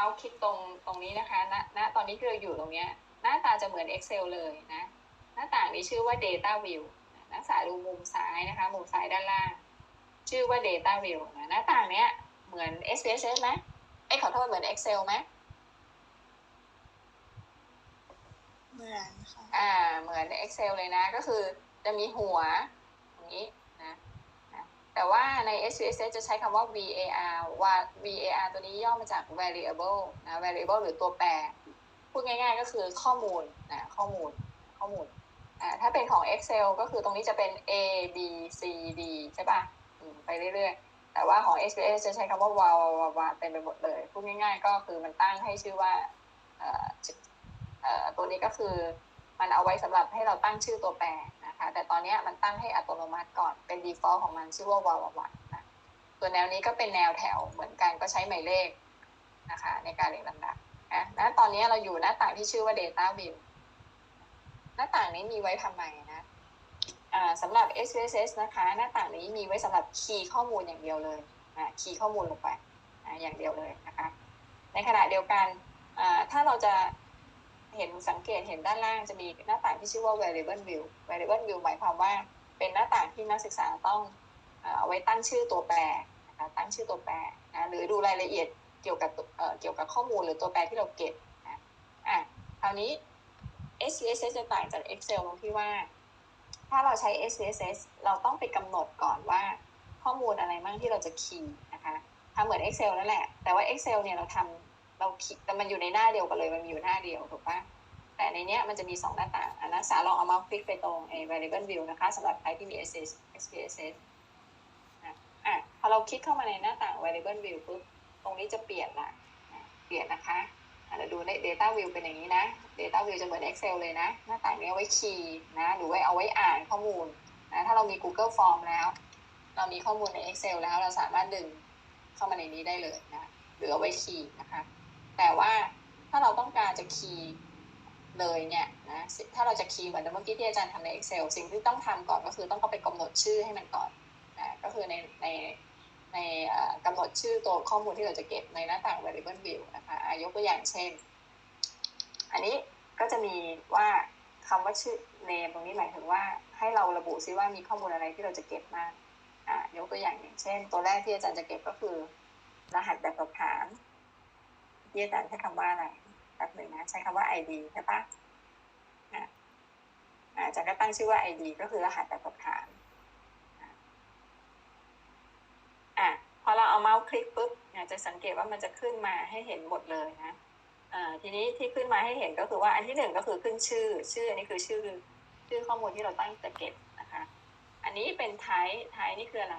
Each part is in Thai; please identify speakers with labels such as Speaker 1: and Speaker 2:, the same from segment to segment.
Speaker 1: เมาส์คลิกตรงตรงนี้นะคะณณตอนนี้ที่เราอยู่ตรงเนี้ยหน้าตาจะเหมือน Excel เลยนะ หน้าต่างนี้ชื่อว่า Data View นักศึกษาดูมุมซ้ายนะคะ มุมซ้ายด้านล่าง ชื่อว่า Data View นะหน้าต่างเนี้ยเหมือน SPSS ไหมเอ้ยขอโทษเหมือน Excel ไหม
Speaker 2: เหมือนค่ะ
Speaker 1: อ่า เหมือน Excel เลยนะ ก็คือจะมีหัวอย่างนี้นะนะ แต่ว่าใน SPSS จะใช้คำว่า VAR ว่า VAR ตัวนี้ย่อมาจาก variable นะ variable หรือตัวแปร พูดง่ายๆก็คือข้อมูลนะข้อมูลข้อมูลอ่าถ้าเป็นของ Excel ก็คือตรงนี้จะเป็น A B C D ใช่ป่ะไปเรื่อยๆ แต่ว่าของ SPSS จะใช้คำว่า var var var เต็มไปหมดเลย พูดง่ายๆ ก็คือมันตั้งให้ชื่อว่าเอ่อเอ่อตัวนี้ก็คือมันเอาไว้สำหรับให้เราตั้งชื่อตัวแปร แต่ตอนนี้มันตั้งให้อัตโนมัติก่อนเป็น default ของมันชื่อว่า var var var นะตัวแนวนี้ก็เป็นแนวแถวเหมือนกันก็ใช้หมายเลขนะคะ ในการเรียงลำดับนะณตอนนี้เราอยู่หน้าต่างที่ชื่อว่า Data View หน้าต่างนี้มีไว้ทำไมนะสำหรับ SPSS นะคะ หน้าต่างนี้มีไว้สำหรับคีย์ข้อมูลอย่างเดียวเลยนะคีย์ข้อมูลลงไปอย่างเดียวเลยนะคะ ในขณะเดียวกันถ้าเราจะ เห็นสังเกตเห็นด้านล่างจะมีหน้าต่างที่ชื่อว่า variable view variable view หมายความว่าเป็นหน้าต่างที่นักศึกษาต้องเอาไว้ตั้งชื่อตัวแปรนะคะตั้งชื่อตัวแปรนะหรือดูรายละเอียดเกี่ยวกับเกี่ยวกับข้อมูลหรือตัวแปรที่เราเก็บนะอะคราวนี้ SPSS จะต่างจาก Excel ตรงที่ว่า ถ้าเราใช้ SPSS เราต้องไปกำหนดก่อนว่าข้อมูลอะไรบ้างที่เราจะคีย์นะคะทำเหมือน Excel นั่นแหละ แต่ว่า Excel เนี่ยเราทำ เราคีย์แต่มันอยู่ในหน้าเดียวกันเลย มันมีอยู่หน้าเดียวถูกปะแต่ในเนี้ยมันจะมี 2 หน้าต่างอันนักศึกษาลองเอามาคลิกไปตรงไอ้ variable view นะคะสำหรับใครที่มี SPSS นะอะพอเราคลิกเข้ามาในหน้าต่าง variable view ปุ๊บตรงนี้จะเปลี่ยนละเปลี่ยนนะคะอะเราดูใน Data View เป็นอย่างนี้นะ Data View จะเหมือน Excel เลยนะ หน้าต่างนี้เอาไว้คีย์นะหรือไว้เอาไว้อ่านข้อมูลนะถ้าเรามี Google Form แล้ว เรามีข้อมูลใน Excel แล้วเราสามารถดึงเข้ามาในนี้ได้เลยนะหรือเอาไว้คีย์นะคะ แต่ว่าถ้าเราต้องการจะคีย์เลยเนี่ยนะถ้าเราจะคีย์เหมือนเมื่อกี้ที่อาจารย์ทำใน Excel สิ่งที่ต้องทำก่อนก็คือต้องเข้าไปกำหนดชื่อให้มันก่อนนะก็คือในในในกำหนดชื่อตัวข้อมูลที่เราจะเก็บในหน้าต่าง variable view นะคะยกตัวอย่างเช่น อันนี้ก็จะมีว่าคำว่าชื่อ name ตรงนี้หมายถึงว่าให้เราระบุซิว่ามีข้อมูลอะไรที่เราจะเก็บมางอะยกตัวอย่างอย่างเช่น ตัวแรกที่อาจารย์จะเก็บก็คือ รหัสแบบสอบถาม ที่อาจารย์ใช้คำว่าอะไรแป๊บหนึ่งนะใช้คำว่า ID ใช่ปะอะอ่าจารย์ก็ตั้งชื่อว่า ID ก็คือรหัสแบบสอบถามอะพอเราเอาเมาส์คลิกปุ๊บเนี่ยจะสังเกตว่ามันจะขึ้นมาให้เห็นหมดเลยนะอ่าทีนี้ที่ขึ้นมาให้เห็นก็คือว่าอันที่หนึ่งก็คือขึ้นชื่อ ชื่ออันนี้คือชื่อชื่อข้อมูลที่เราตั้งจะเก็บนะคะ อันนี้เป็นไทป์ไทป์นี่คืออะไร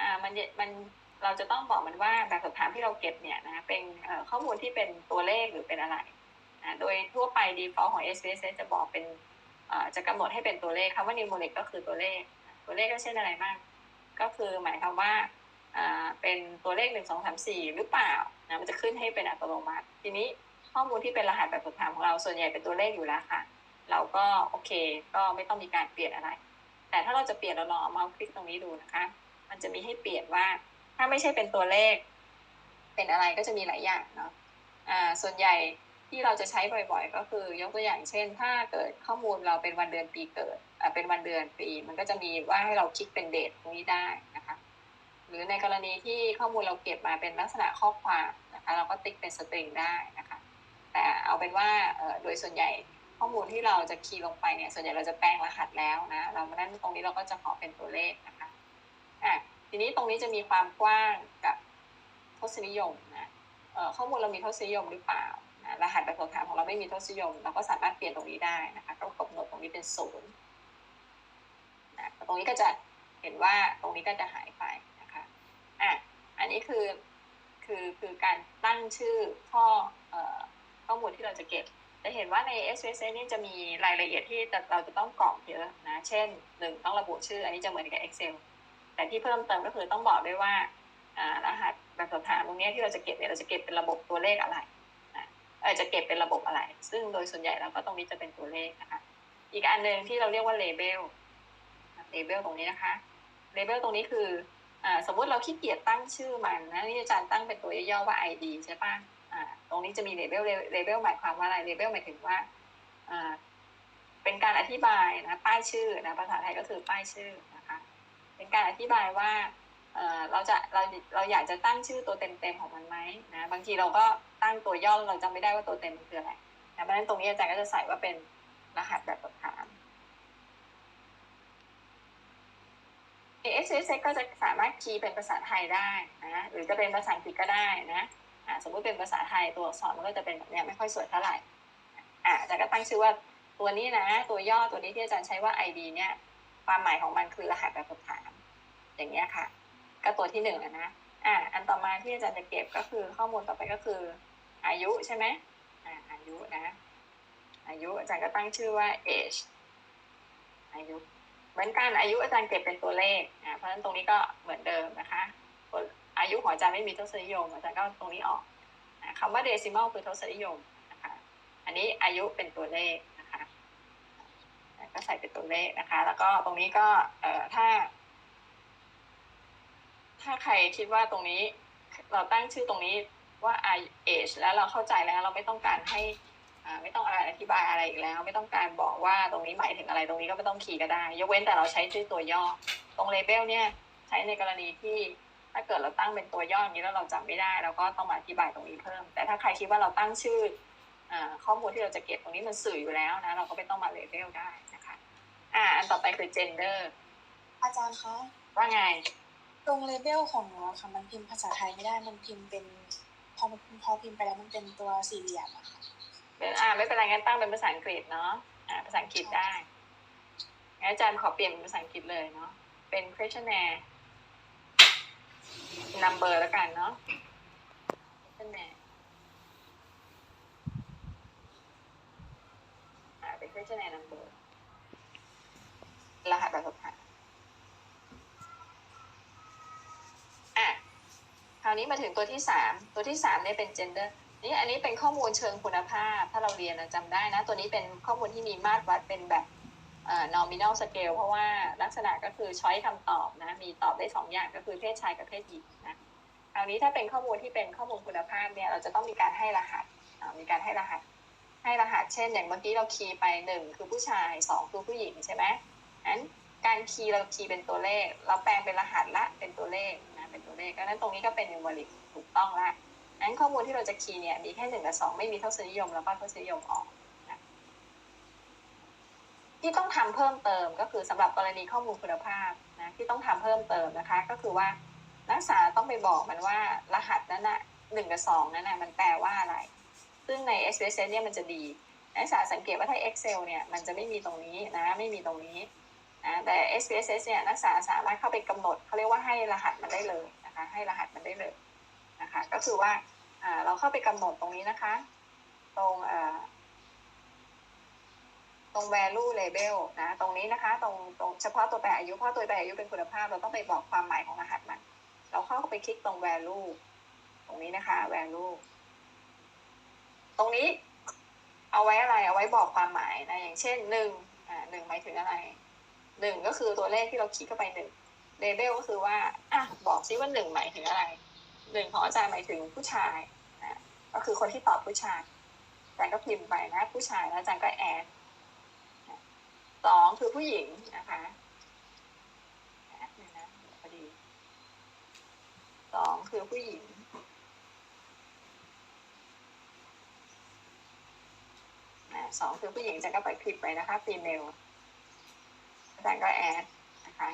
Speaker 1: อ่ามันมัน เราจะต้องบอกมันว่าแบบสอบถามที่เราเก็บเนี่ยนะเป็นข้อมูลที่เป็นตัวเลขหรือเป็นอะไรนะโดยทั่วไป default ของ SPSS จะบอกเป็นจะกำหนดให้เป็นตัวเลขคำว่า numeric ก็คือตัวเลข ตัวเลขก็เช่นอะไรบ้างก็คือหมายความว่าเป็นตัวเลขหนึ่งสองสามสี่หรือเปล่านะมันจะขึ้นให้เป็นอัตโนมัติ ทีนี้ข้อมูลที่เป็นรหัสแบบฝึกถามของเราส่วนใหญ่เป็นตัวเลขอยู่แล้วค่ะ เราก็โอเคก็ไม่ต้องมีการเปลี่ยนอะไร แต่ถ้าเราจะเปลี่ยนเราลองเอาเมาส์คลิกตรงนี้ดูนะคะ มันจะมีให้เปลี่ยนว่า ถ้าไม่ใช่เป็นตัวเลข เป็นอะไรก็จะมีหลายอย่างเนาะอ่าส่วนใหญ่ที่เราจะใช้บ่อยๆ ก็คือยกตัวอย่างเช่น ถ้าเกิดข้อมูลเราเป็นวันเดือนปีเกิดอ่าเป็นวันเดือนปี มันก็จะมีว่าให้เราคลิกเป็นเดทตรงนี้ได้นะคะ หรือในกรณีที่ข้อมูลเราเก็บมาเป็นลักษณะข้อความนะคะเราก็ติ๊กเป็นสตริงได้นะคะ แต่เอาเป็นว่าเออโดยส่วนใหญ่ข้อมูลที่เราจะคีย์ลงไปเนี่ยส่วนใหญ่เราจะแปลงรหัสแล้วนะ เรามานั่นตรงนี้เราก็จะขอเป็นตัวเลขนะคะอะ ทีนี้ตรงนี้จะมีความกว้างกับทศนิยมนะข้อมูลเรามีทศนิยมหรือเปล่านะรหัสแบบสอบถามของเราไม่มีทศนิยม เราก็สามารถเปลี่ยนตรงนี้ได้นะคะก็กำหนดตรงนี้เป็นศูนย์นะตรงนี้ก็จะเห็นว่าตรงนี้ก็จะหายไปนะคะอะอันนี้คือคือคือการตั้งชื่อข้ออข้อมูลที่เราจะเก็บจะเห็นว่าใน s s s นี่จะมีรายละเอียดที่เราจะต้องกรอกเยอะนะ เช่นหนึ่งต้องระบุชื่อ อันนี้จะเหมือนกับ Excel แต่ที่เพิ่มเติมก็คือต้องบอกด้วยว่าอ่ารหัสแบบสอบถามตรงนี้ที่เราจะเก็บเนี่ยเราจะเก็บเป็นระบบตัวเลขอะไรออจะเก็บเป็นระบบอะไร ซึ่งโดยส่วนใหญ่แล้วก็ตรงนี้จะเป็นตัวเลขนะคะ อีกอันหนึ่งที่เราเรียกว่า label label ตรงนี้นะคะ label ตรงนี้คืออ่าสมมุติเราขี้เกียจตั้งชื่อมันนะนี่อาจารย์ตั้งเป็นตัวย่อๆว่า ID ใช่ปะอ่าตรงนี้จะมีเลเวลเลเวลหมายความว่าอะไร เลเวลหมายถึงว่าอ่าเป็นการอธิบายนะ ป้ายชื่อนะ ภาษาไทยก็คือป้ายชื่อนะ เป็นการอธิบายว่าเอ่อเราจะเราเราอยากจะตั้งชื่อตัวเต็มๆของมันไหมนะบางทีเราก็ตั้งตัวย่อเราจำไม่ได้ว่าตัวเต็มมันคืออะไรนะเพราะฉะนั้นตรงนี้อาจารย์ก็จะใส่ว่าเป็นรหัสแบบสอบถาม s s ก็จะสามารถคีย์เป็นภาษาไทยได้นะหรือจะเป็นภาษาอังกฤษก็ได้นะสมมติเป็นภาษาไทยตัวอักษรมันก็จะเป็นแบบนี้ไม่ค่อยสวยเท่าไหร่อ่าอาจารย์ก็ตั้งชื่อว่าตัวนี้นะ ตัวย่อตัวนี้ที่อาจารย์ใช้ว่า ID เนี่ย ความหมายของมันคือรหัสแบบสอบถามอย่างเงี้ยค่ะ ก็ตัวที่หนึ่งอะนะอ่าอันต่อมาที่อาจารย์จะเก็บก็คือข้อมูลต่อไปก็คือ อายุใช่ไหมอ่าอายุนะ อายุอาจารย์ก็ตั้งชื่อว่า age อายุ เหมือนกันอายุอาจารย์เก็บเป็นตัวเลขอ่าเพราะฉะนั้นตรงนี้ก็เหมือนเดิมนะคะอายุของอาจารย์ไม่มีทศนิยมอาจารย์ก็ตรงนี้ออกอ่าคำว่า decimal คือทศนิยมนะคะ อันนี้อายุเป็นตัวเลข ก็ใส่เป็นตัวเลขนะคะ แล้วก็ตรงนี้ก็เอ่อถ้า ถ้าใครคิดว่าตรงนี้ เราตั้งชื่อตรงนี้ว่า age แล้วเราเข้าใจแล้วเราไม่ต้องการให้อ่าไม่ต้องอะไรอธิบายอะไรอีกแล้ว ไม่ต้องการบอกว่าตรงนี้หมายถึงอะไรตรงนี้ก็ไม่ต้องคีย์ก็ได้ ยกเว้นแต่เราใช้ชื่อตัวย่อ ตรงเลเบลเนี่ยใช้ในกรณีที่ถ้าเกิดเราตั้งเป็นตัวย่ออย่างนี้แล้วเราจำไม่ได้เราก็ต้องมาอธิบายตรงนี้เพิ่ม แต่ถ้าใครคิดว่าเราตั้งชื่อ ข้อมูลที่เราจะเก็บตรงนี้มันสื่ออยู่แล้วนะ เราก็ไม่ต้องมาเลเบลได้นะคะ อ่า อันต่อไปคือ gender
Speaker 2: อาจารย์คะ
Speaker 1: ว่าไง
Speaker 2: ตรงเลเบลของหนูอะค่ะ มันพิมพ์ภาษาไทยไม่ได้ มันพิมพ์เป็น พอมันพอพิมพ์ไปแล้วมันเป็นตัวสี่เหลี่ยมอะค่ะ
Speaker 1: เป็นอ่า ไม่เป็นไรงั้นตั้งเป็นภาษาอังกฤษเนาะ อ่า ภาษาอังกฤษได้งั้นอาจารย์ขอเปลี่ยนเป็นภาษาอังกฤษเลยเนาะ เป็น questionnaire number แล้วกันเนาะ questionnaire อ่าเป็น questionnaire number รหัสแบบสบถามอะคราวนี้มาถึงตัวที่สามตัวที่สามเนี่ยเป็น gender นี่อันนี้เป็นข้อมูลเชิงคุณภาพ ถ้าเราเรียนนะจำได้นะ ตัวนี้เป็นข้อมูลที่มีมาตรวัดเป็นแบบเอ่อ nominal scale เพราะว่าลักษณะก็คือช้อยคำตอบนะ มีตอบได้สองอย่างก็คือเพศชายกับเพศหญิงนะคราวนี้ถ้าเป็นข้อมูลที่เป็นข้อมูลคุณภาพเนี่ยเราจะต้องมีการให้รหัสมีการให้รหัส ให้รหัสเช่นอย่างเมื่อกี้เราคีย์ไปหนึ่งคือผู้ชายสองคือผู้หญิงใช่ไหมนั้นการคีย์เราคีย์เป็นตัวเลข เราแปลงเป็นรหัสละเป็นตัวเลขนะเป็นตัวเลขดังนั้นตรงนี้ก็เป็นนูมริกถูกต้องละนั้นข้อมูลที่เราจะคีย์เนี่ยมีแค่หนึ่งกับสองไม่มีทศนิยมแล้วก็ทศนิยมออกนะที่ต้องทำเพิ่มเติมก็คือสำหรับกรณีข้อมูลคุณภาพนะที่ต้องทำเพิ่มเติมนะคะ ก็คือว่านักศึกษาต้องไปบอกมันว่ารหัสนั้นน่ะหนึ่งกับสองนั้นน่ะมันแปลว่าอะไร ซึ่งใน s p s s เนี่ยมันจะดีนักศึกษาสังเกตว่าถ้า Excel เนี่ยมันจะไม่มีตรงนี้นะไม่มีตรงนี้นะแต่ s p s s เนี่ยนักศึกษาสามารถเข้าไปกำหนดเขาเรียกว่าให้รหัสมันได้เลยนะคะให้รหัสมันได้เลยนะคะก็คือว่าอ่าเราเข้าไปกำหนดตรงนี้นะคะ ตรงอ่าตรง value label นะตรงนี้นะคะตรงตรงเฉพาะตัวแปรอายุเพราะตัวแปรอายุเป็นคุณภาพ เราต้องไปบอกความหมายของรหัสมัน เราเข้าไปคลิกตรง value ตรงนี้นะคะ value ตรงนี้ เอาไว้อะไร เอาไว้บอกความหมายนะอย่างเช่นหนึ่งอ่าหนึ่งหมายถึงอะไรหนึ่งก็คือตัวเลขที่เราคลิกเข้าไปหนึ่ง label ก็คือว่าอะบอกซิว่าหนึ่งหมายถึงอะไรหนึ่งของอาจารย์หมายถึงผู้ชายนะก็คือคนที่ตอบผู้ชายอาจารย์ก็พิมพ์ไปนะผู้ชายแล้วอาจารย์ก็แอดสองคือผู้หญิงนะคะแอดนะพอดีสองคือผู้หญิงนะ สองคือผู้หญิงจารย์ก็ไปคลิกไปนะคะฟีเมลอาจารย์ก็แอดนะคะ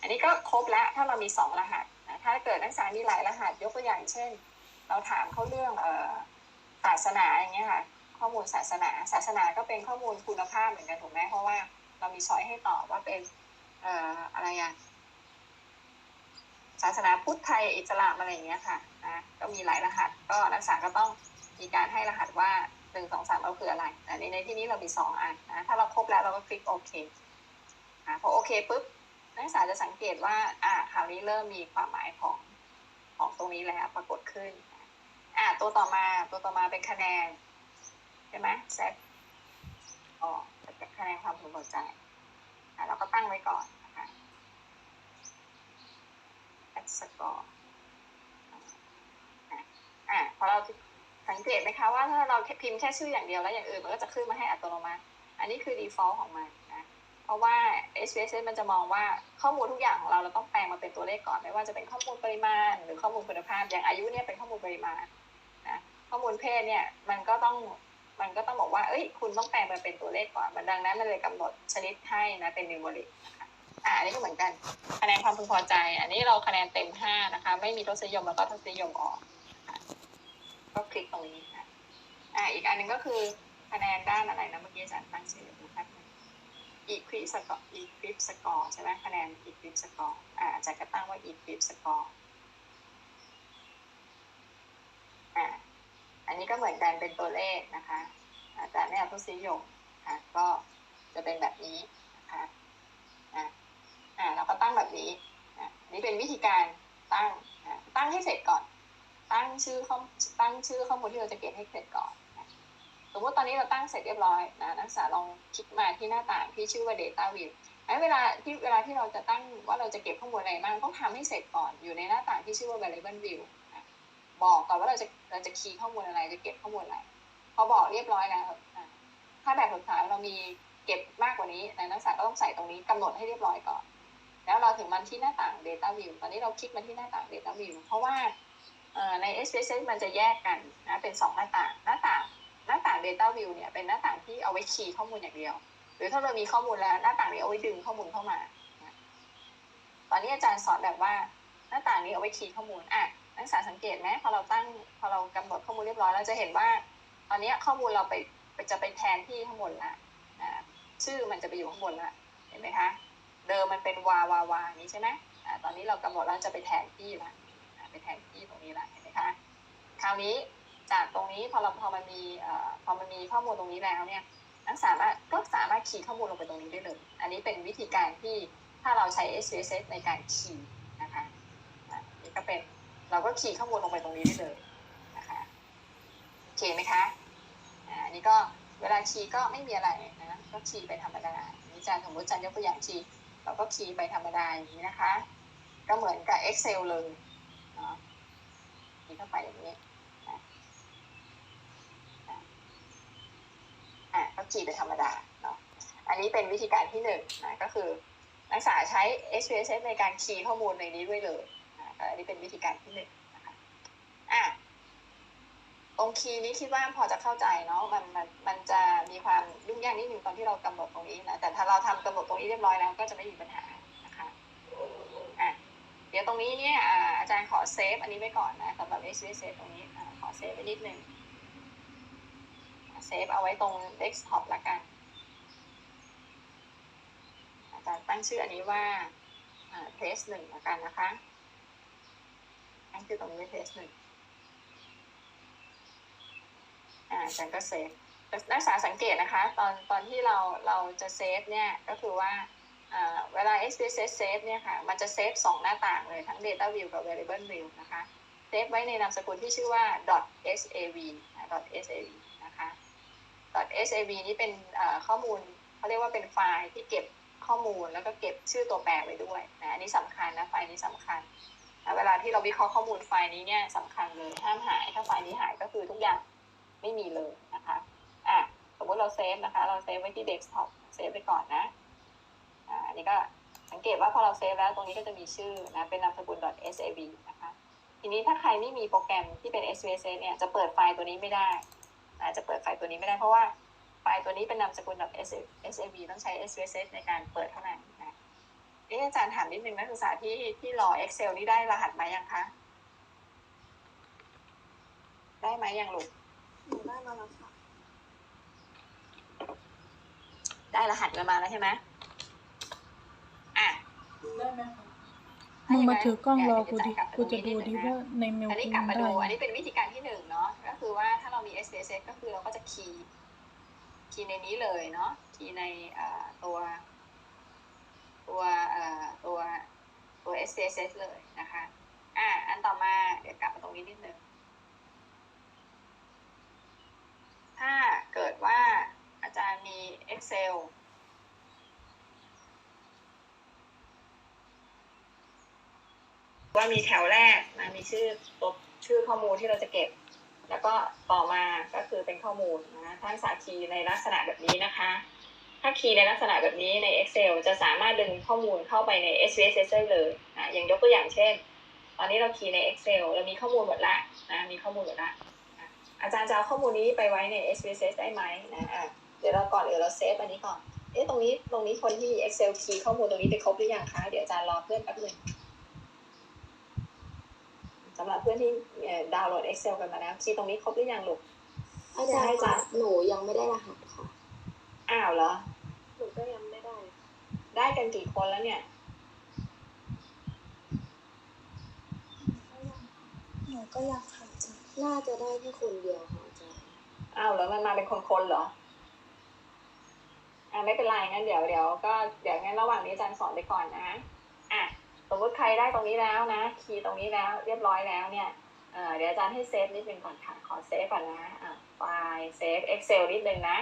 Speaker 1: อันนี้ก็ครบแล้วถ้าเรามีสองรหัสนะถ้าเกิดนักศึกษามีหลายรหัสยกตัวอย่างเช่น เราถามเขาเรื่องเออศาสนาอย่างเงี้ยค่ะ ข้อมูลศาสนา ศาสนาก็เป็นข้อมูลคุณภาพเหมือนกันถูกไหมเพราะว่าเรามีช้อยให้ตอบว่าเป็นเอ่ออะไรอะศาสนาพุทธไทยอิสลามอะไรอย่างเงี้ยค่ะนะก็มีหลายรหัสก็นักศึกษาก็ต้องมีการให้รหัสว่า คืออะไรแต่ในในที่นี้เรามีสองอันนะถ้าเราครบแล้วเราก็คลิกโอเคอะพอโอเคปุ๊บนักศึกษาจะสังเกตว่าอ่าคราวนี้เริ่มมีความหมายของของตรงนี้แล้วปรากฏขึ้นอ่าตัวต่อมาตัวต่อมาเป็นคะแนนใช่ไหมเซตอ๋อเป็นคะแนนความพึงพอใจอ่าเราก็ตั้งไว้ก่อนนะคะแอดสกอร์อ่าพอเรา สังเกตไหมคะว่าถ้าเราพิมพ์แค่ชื่ออย่างเดียวแล้วอย่างอื่นมันก็จะขึ้นมาให้อัตโนมัติ อันนี้คือ default ของมันนะเพราะว่า SPSS มันจะมองว่าข้อมูลทุกอย่างของเราเราต้องแปลงมาเป็นตัวเลขก่อนไม่ว่าจะเป็นข้อมูลปริมาณ หรือข้อมูลคุณภาพอย่างอายุเนี่ยเป็นข้อมูลปริมาณนะข้อมูลเพศเนี่ยมันก็ต้องมันก็ต้องบอกว่า เอ้ย คุณต้องแปลงมาเป็นตัวเลขก่อน มันดังนั้นมันเลยกำหนดชนิดให้นะ เป็น numeric นะคะอ่าอันนี้ก็เหมือนกัน คะแนนความพึงพอใจ อันนี้เราคะแนนเต็มห้านะคะ ไม่มีทศนิยมแล้วก็ทศนิยมออก ก็คลิกตรงนี้นะอ่า อีกอันหนึงก็คือคะแนนด้านอะไรนะเมื่อกี้อาจารย์ตั้งชื่อดูครับ equip score equip score ใช่ไหมคะแนน equip score อ่าอาจารย์ก็ตั้งว่า equip score อ่าอันนี้ก็เหมือนกันเป็นตัวเลขนะคะ อาจารย์ไม่เอาทศนิยมค่ะก็จะเป็นแบบนี้นะคะอ่าอ่าเราก็ตั้งแบบนี้อะนี่เป็นวิธีการตั้งตั้งให้เสร็จก่อน ตั้งชื่อข้อตั้งชื่อข้อมูลที่เราจะเก็บให้เสร็จก่อนนะสมมติตอนนี้เราตั้งเสร็จเรียบร้อยนะนักศึกษาลองคลิกมาที่หน้าต่างที่ชื่อว่า data view ไอ้เวลาที่เวลาที่เราจะตั้งว่าเราจะเก็บข้อมูลอะไรบ้างต้องทำให้เสร็จก่อนอยู่ในหน้าต่างที่ชื่อว่า variable view นะบอกก่อนว่าเราจะเราจะคีย์ข้อมูลอะไรจะเก็บข้อมูลอะไรพอบอกเรียบร้อยแล้วอะถ้าแบบสุดท้ายเรามีเก็บมากกว่านี้นะนักศึกษาก็ต้องใส่ตรงนี้กำหนดให้เรียบร้อยก่อน แล้วเราถึงมันที่หน้าต่าง Data View ตอนนี้เราคลิกมาที่หน้าต่าง Data View เพราะว่า ใน SPSS มันจะแยกกันนะเป็นสองหน้าต่าง หน้าต่าง หน้าต่าง Data View เนี่ยเป็นหน้าต่างที่เอาไว้คีย์ข้อมูลอย่างเดียว หรือถ้าเรามีข้อมูลแล้วหน้าต่างนี้เอาไว้ดึงข้อมูลเข้ามา ตอนนี้อาจารย์สอนแบบว่าหน้าต่างนี้เอาไว้คีย์ข้อมูลอะนักศึกษาสังเกตไหมพอเราตั้งพอเรากำหนดข้อมูลเรียบร้อยเราจะเห็นว่า ตอนนี้ข้อมูลเราไปจะไปแทนที่ข้างบนละอ่าชื่อมันจะไปอยู่ข้างบนละเห็นไหมคะเดิมมันเป็นวาวาวานี้ใช่ไหมอ่าตอนนี้เรากำหนดแล้วจะไปแทนที่ละ ไปแทนที่ตรงนี้แหละเห็นไหมคะคราวนี้จากตรงนี้พอเราพอมันมีพอมันมีข้อมูลตรงนี้แล้วเนี่ยนักสามารถก็สามารถคีย์ข้อมูลลงไปตรงนี้ได้เลย อันนี้เป็นวิธีการที่ถ้าเราใช้ SPSS ในการคีย์นะคะอ่านี่ก็เป็นเราก็คีย์ข้อมูลลงไปตรงนี้ได้เลยนะคะโอเคไหมคะอันนี้ก็เวลาคีย์ก็ไม่มีอะไรนะก็คีย์ไปธรรมดานี่อาจารย์สมมติอาจารย์ยกตัวอย่างคีย์เราก็คีย์ไปธรรมดาอย่างนี้นะคะ ก็เหมือนกับ Excel เลย นี่เข้าไปอย่างนี้อะก็คีย์ไปธรรมดาเนาะอันนี้เป็นวิธีการที่หนึ่งนะก็คือนักศึกษาใช้ SPSS ในการคีย์ข้อมูลในนี้ด้วยเลยอันนี้เป็นวิธีการที่หนึ่งนะคะอะตรงคีย์นี้คิดว่าพอจะเข้าใจเนาะมันมันมันจะมีความยุ่งยากนิดนึงตอนที่เรากำหนดตรงนี้นะแต่ถ้าเราทำกำหนดตรงนี้เรียบร้อยแล้วก็จะไม่มีปัญหา ดี๋ยวตรงนี้เนี่ยอ่าอาจารย์ขอเซฟอันนี้ไว้ก่อนนะสำหรับ s v s ตรงนี้ขอเซฟไว้นิดนึงเซฟเอาไว้ตรง desktop ละกัน อาจารย์ตั้งชื่ออันนี้ว่าอ่าเทสหนึ่งละกันนะคะนั่นคือตรงนี้เทสหนึ่งอ่าอาจารย์ก็เซฟนักศึกษาสังเกตนะคะ ตอนตอนที่เราเราจะเซฟเนี่ยก็คือว่า เวลา SPSS save เนี่ยค่ะ มันจะเซฟสองหน้าต่างเลยทั้ง data view กับ variable view นะคะ เซฟไว้ในนามสกุลที่ชื่อว่า .sav .sav นะคะ .sav นี่เป็นข้อมูลเขาเรียกว่าเป็นไฟล์ที่เก็บข้อมูลแล้วก็เก็บชื่อตัวแปรไว้ด้วยนะ อันนี้สำคัญนะ ไฟล์นี้สำคัญนะเวลาที่เราวิเคราะห์ข้อมูลไฟล์นี้เนี่ยสำคัญเลยห้ามหาย ถ้าไฟล์นี้หายก็คือทุกอย่างไม่มีเลยนะคะ อะ สมมติเราเซฟนะคะ เราเซฟไว้ที่เดสก์ท็อป เซฟไปก่อนนะ นนี้ก็สังเกตว่าพอเราเซฟแล้วตรงนี้ก็จะมีชื่อนะเป็นนามสกุล .sav นะคะทีนี้ถ้าใครไม่มีโปรแกรมที่เป็น SVSS เนี่ยจะเปิดไฟล์ตัวนี้ไม่ได้นะจะเปิดไฟล์ตัวนี้ไม่ได้เพราะว่าไฟล์ตัวนี้เป็นนามสกุลแบบ SAV ต้องใช้ SPSS ในการเปิดเท่านั้นนะนี่อาจารย์ถามนิดนึงนักศึกษาที่ที่รอ Excel นี่ได้รหัสไหมยังคะได้ไหมยังลูก
Speaker 2: หนูได้มาแล้วค่ะ
Speaker 1: ได้รหัสกันมาแล้วใช่ไหมอะ
Speaker 2: ได้ไหมคะ
Speaker 3: มึงมาถือกล้องรอกูดิ กูจะดูดิว่าในเมล
Speaker 1: อันนี้
Speaker 3: กู
Speaker 1: กลับ
Speaker 3: ยัง
Speaker 1: มา
Speaker 3: ได้
Speaker 1: ดู
Speaker 3: ไหม
Speaker 1: อันนี้เป็นวิธีการที่หนึ่งเนาะ ก็คือว่าถ้าเรามี SPSS ก็คือเราก็จะคีย์คีย์ในนี้เลยเนาะ คีย์ในเอ่อตัว ตัวเอ่อตัวตัว SPSS เลยนะคะ อะ อันต่อมาเดี๋ยวกลับมาตรงนี้นิดนึง ถ้าเกิดว่าอาจารย์มี Excel ว่ามีแถวแรกนะมีชื่อตัวชื่อข้อมูลที่เราจะเก็บ แล้วก็ต่อมาก็คือเป็นข้อมูลนะท่านสาคีในลักษณะแบบนี้นะคะ ถ้าคีย์ในลักษณะแบบนี้ใน Excel จะสามารถดึงข้อมูลเข้าไปใน SPSS ได้เลยนะอย่างยกตัวอย่างเช่น ตอนนี้เราคีย์ใน Excel เรามีข้อมูลหมดละนะมีข้อมูลหมดละอะอาจารย์จะเอาข้อมูลนี้ไปไว้ใน SPSS ได้ไหมนะอะเดี๋ยวเราก่อนเดี๋ยวเราเซฟอันนี้ก่อนเอ๊ะตรงนี้ตรงนี้คนที่ Excel คีย์ข้อมูลตรงนี้ไปครบหรือยังคะเดี๋ยวอาจารย์รอเพื่อนแป๊บหนึง สำหรับเพื่อนที่เอ่อดาวน์โหลด Excel กันมาแล้วคีย์ตรงนี้ครบหรือยังลูก
Speaker 4: อาจารย์คะหนูยังไม่ได้รหัสค่ะ
Speaker 1: อ้าวเหรอ
Speaker 4: หนูก็ยังไม่ได้
Speaker 1: ได้กันกี่คนแล้วเนี่ย
Speaker 2: หนูก็ยังค่ะอาจารย์
Speaker 4: น่าจะได้แค่คนเดียวค่ะอาจารย์
Speaker 1: อ้าวแล้วมันมาเป็นคนๆเหรออ่าไม่เป็นไรงั้นเดี๋ยวเดี๋ยวก็เดี๋ยวงั้นระหว่างนี้อาจารย์สอนไปก่อนนะอะส มมติใครได้ตรงนี้แล้วนะ คีย์ตรงนี้แล้วเรียบร้อยแล้วเนี่ยเดี๋ยวอาจารย์ให้เซฟนิดนึงก่อนค่ะ ขอเซฟก่อนนะอะไฟล์เซฟ Excel นิดนึงนะ